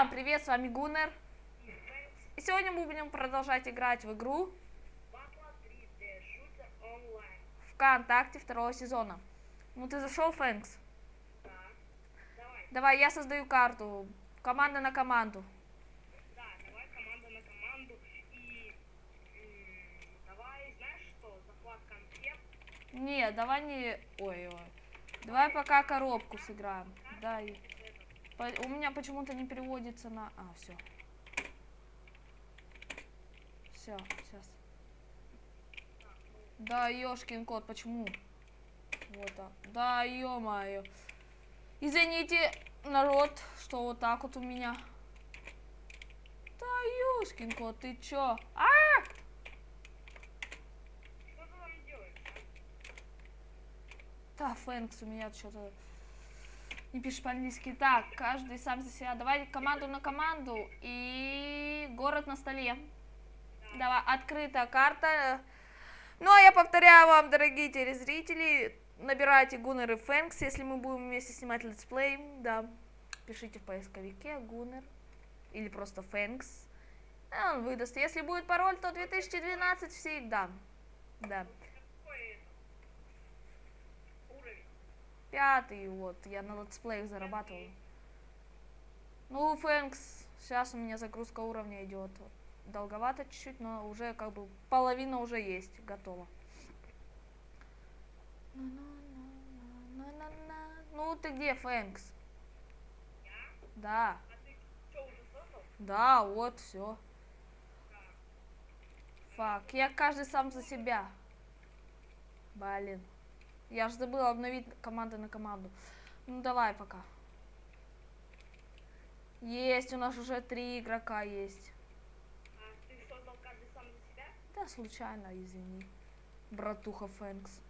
Всем привет, с вами Гуннер. И сегодня мы будем продолжать играть в игру Батла 3D Шутер онлайн. ВКонтакте второго сезона. Ну ты зашел, Фэнкс? Да. Давай. Давай, я создаю карту. Команда на команду. Да, давай. Не, давай не... Ой, ой. Давай пока коробку сыграем. По- У меня почему-то не переводится на... А, все. Все, сейчас. Да, ёшкин кот, почему? Вот так. Да, ё-моё. Извините, народ, что вот так вот у меня. Да, ёшкин кот, ты чё? А! А? Да, Фэнкс, у меня что-то не пишешь по-английски. Так, каждый сам за себя. Давай команду на команду и город на столе. Давай, открытая карта. Ну, а я повторяю вам, дорогие телезрители, набирайте Гуннер и Фэнкс, если мы будем вместе снимать летсплей, да. Пишите в поисковике Гуннер или просто Фэнкс. Он выдаст. Если будет пароль, то 2012 всегда. Да. Пятый, вот, я на летсплеях зарабатывал. Ну, Фэнкс, сейчас у меня загрузка уровня идет. Долговато чуть-чуть, но уже как бы половина уже есть, готова. Ну, ты где, Фэнкс? Да, да, вот, все. Фак, я каждый сам за себя. Блин. Я же забыла обновить команды на команду. Ну, давай пока. Есть, у нас уже три игрока есть. А ты создал каждый сам за себя? Да, случайно, извини. Братуха Фэнкс.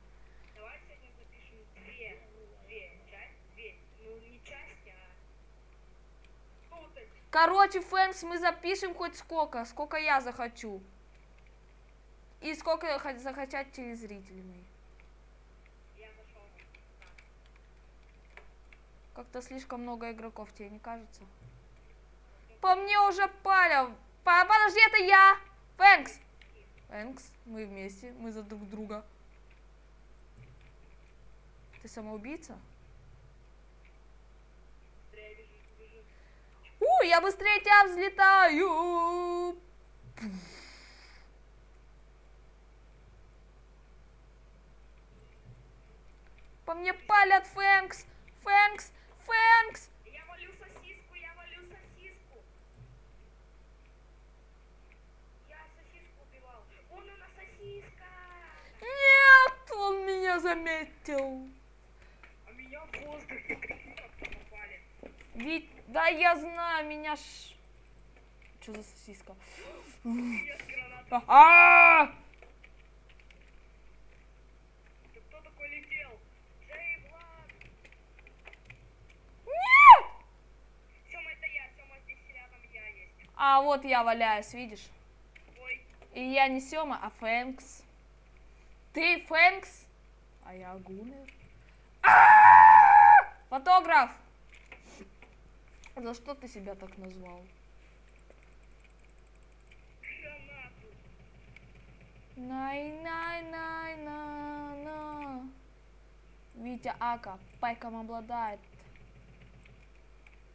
Давай сегодня запишем две, две части, две, ну не части, а... Ну. Короче, Фэнкс, мы запишем хоть сколько, сколько я захочу. И сколько хо- захотят телезрители мои. Я зашел. Как-то слишком много игроков, тебе не кажется? По мне уже паля. По- Подожди, это я. Фэнкс. Фэнкс, мы вместе, мы за друг друга. Ты самоубийца? У, я быстрее тебя взлетаю. По мне палят Фэнкс. Фэнкс, Фэнкс. Я валю сосиску, я валю сосиску. Я сосиску убивал. Вон она сосиска. Нет, он меня заметил. А меня в воздухе попали. Ведь, да я знаю, меня ш... Что за сосиска? С гранатой. А! Да кто такой летел? Джей Влад. Нет! Сема, это я. Сема, здесь рядом я есть. Вот я валяюсь, видишь? Ой, И я не Сема, а Фэнкс. Ты Фэнкс? А я Гуннер. А! Фотограф! За что ты себя так назвал? гранату. Най, най, най, на, на. Витя Ака, пайком обладает.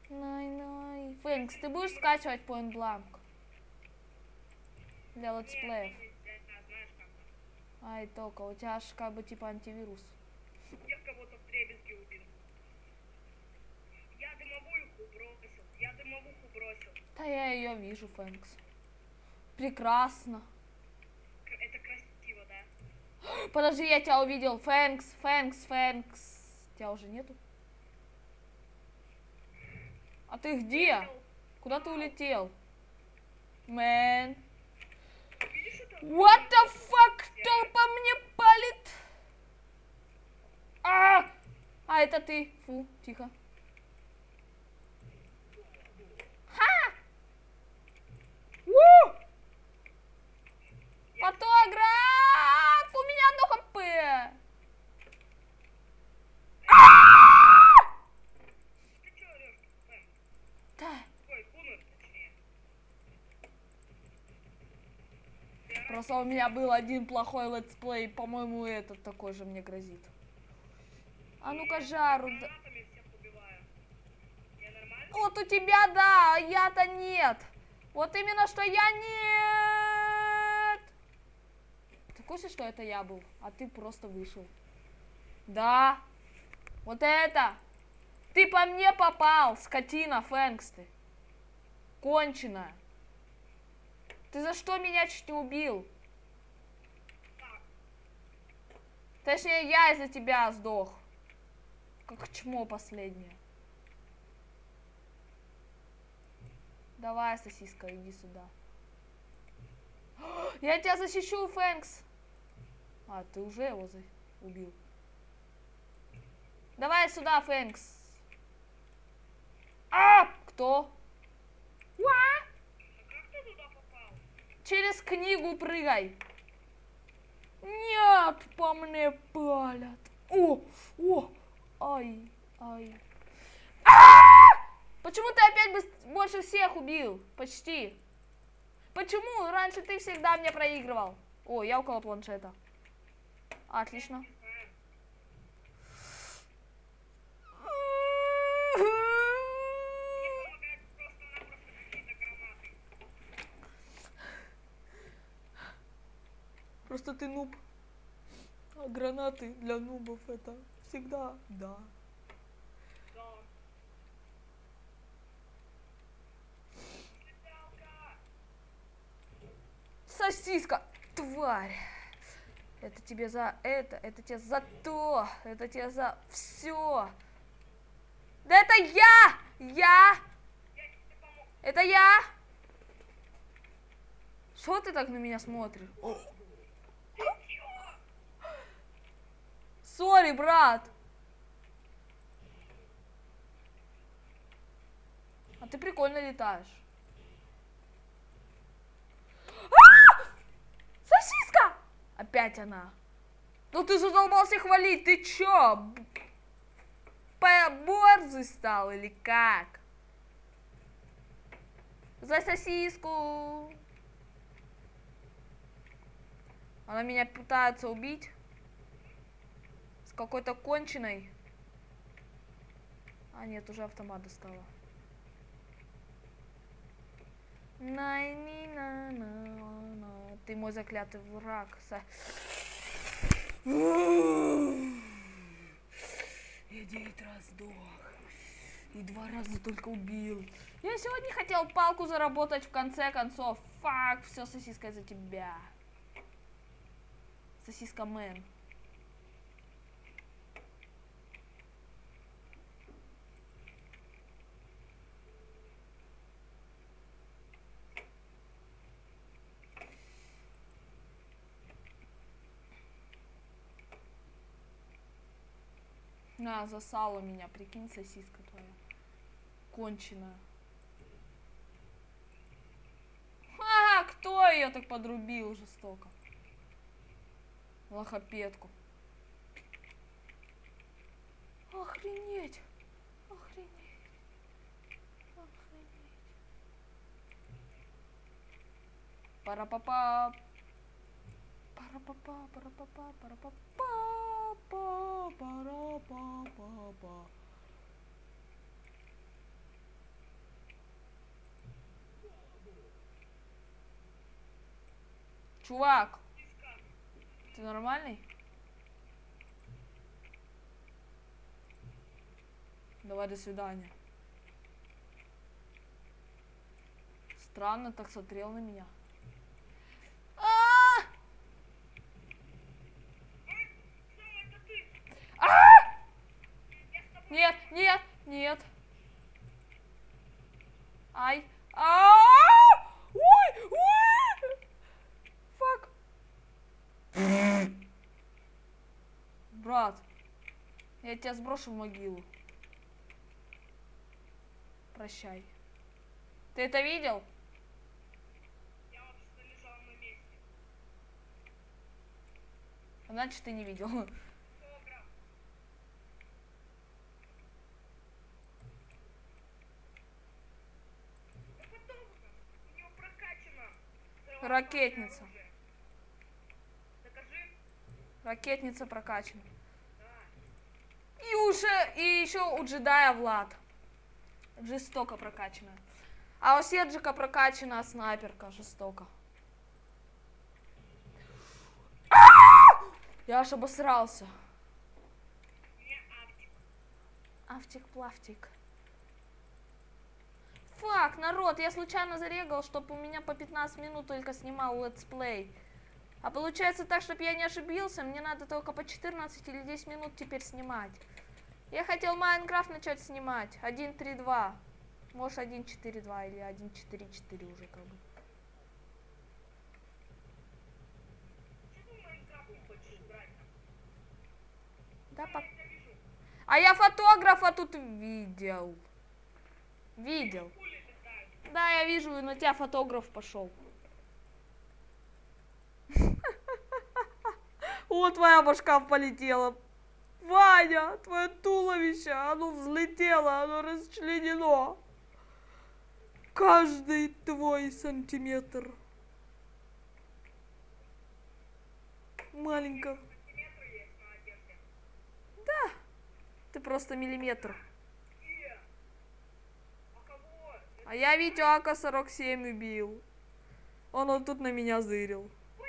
Най, най. Фэнкс, ты будешь скачивать Point Blank? Для летсплеев. Ай, только, у тебя ж как бы типа антивирус. Я кого-то в дребезги убил. Я дымовуху бросил. Я дымовуху бросил. Да я ее вижу, Фэнкс. Прекрасно. Это красиво, да? Подожди, я тебя увидел. Фэнкс, Фэнкс, Фэнкс. Тебя уже нету? А ты где? Куда ты улетел? Мэн. What the fuck? Кто по мне палит? А! А, это ты. Фу, тихо. Ха! У! Фотограф! У меня одно хп! Ты чё орёшь? Эм, Да. Ой, Кунер, У меня был один плохой летсплей, по-моему, этот такой же мне грозит. А ну-ка, жару. да-? Вот у тебя да, а я-то нет. Вот именно что я нет. Ты курсе, что это я был, а ты просто вышел? Да. Вот это. Ты по мне попал, скотина, Фэнкс ты. Конченая. Ты за что меня чуть не убил? Так, Точнее, я из-за тебя сдох. Как чмо последнее. Давай, сосиска, иди сюда. Я тебя защищу, Фэнкс. А, ты уже его за- убил. Давай сюда, Фэнкс. А! Кто? Уа! как ты туда попал? Через книгу прыгай. Нет, по мне палят. О, о, ай, ай. А! Почему ты опять больше всех убил? Почти. Почему? Раньше ты всегда мне проигрывал. О, я около планшета. Отлично. Не знаю. Мне помогают просто-напросто какие-то гранаты. Просто ты нуб. А гранаты для нубов это всегда да. Сосиска, тварь. Это тебе за это, это тебе за то, это тебе за все. Да это я! Я! Это я! Что ты так на меня смотришь? Сори, брат! А ты прикольно летаешь. А! Сосиска! Опять она. Ну ты задолбался хвалить, ты чё? Борзый стал или как? За сосиску. Она меня пытается убить. Какой-то конченой. А нет, уже автомат достала. Най-ни-на-на-на. Ты мой заклятый враг. Са- Я девять раз сдох. И два раза только убил. Я сегодня хотел палку заработать в конце концов. Фак, все сосиска из-за тебя. Сосиска мэн. На, засала меня, прикинь, сосиска твоя. Конченая. А, кто ее так подрубил жестоко? Лохопедку. Охренеть. Охренеть. Охренеть. Пара-па-па. Пара-па-па, пара-па-па, пара-па-па, па, пара-па-па-па. Чувак, Сосиска. ты нормальный? Давай, до свидания. Странно так смотрел на меня. А! Сэм, это ты. А! Я с тобой. Нет, нет, нет. Ай. А! Ой, ой! Фак. Брат, я тебя сброшу в могилу. Прощай. Ты это видел? Я вообще-то лежал на месте. Значит, ты не видел. Ракетница. Ракетница прокачана. И уже, и еще у джедая Влад. Жестоко прокачана. А у Седжика прокачана снайперка жестоко. Я аж обосрался. Автик-плавтик. Фак, народ, я случайно зарегал, чтобы у меня по 15 минут только снимал летсплей. А получается так, чтобы я не ошибился, мне надо только по 14 или 10 минут теперь снимать. Я хотел Майнкрафт начать снимать. 1.3.2. Может 1.4.2 или 1.4.4 уже как бы. Да, по-. А я фотографа тут видел. Видел. Да, я вижу, на тебя фотограф пошел. О, твоя башка полетела. Ваня, твое туловище, оно взлетело, оно расчленено. Каждый твой сантиметр. Маленько. Сантиметр есть на одежде. Ты просто миллиметр. Где? А кого? А я Витю АК-47 убил. Он вот тут на меня зырил. Мы...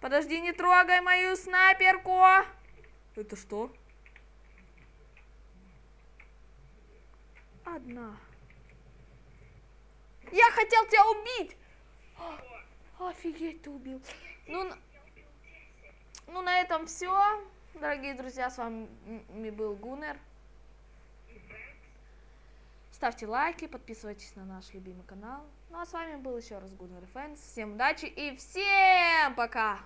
Подожди, не трогай мою снайперку. Это что? Одна. Я хотел тебя убить. Офигеть, ты убил. Ну, на- Я убил 10. ну на этом все. Дорогие друзья, с вами был Гунер. Ставьте лайки, подписывайтесь на наш любимый канал. Ну а с вами был еще раз Гунер Фэнс. Всем удачи и всем пока!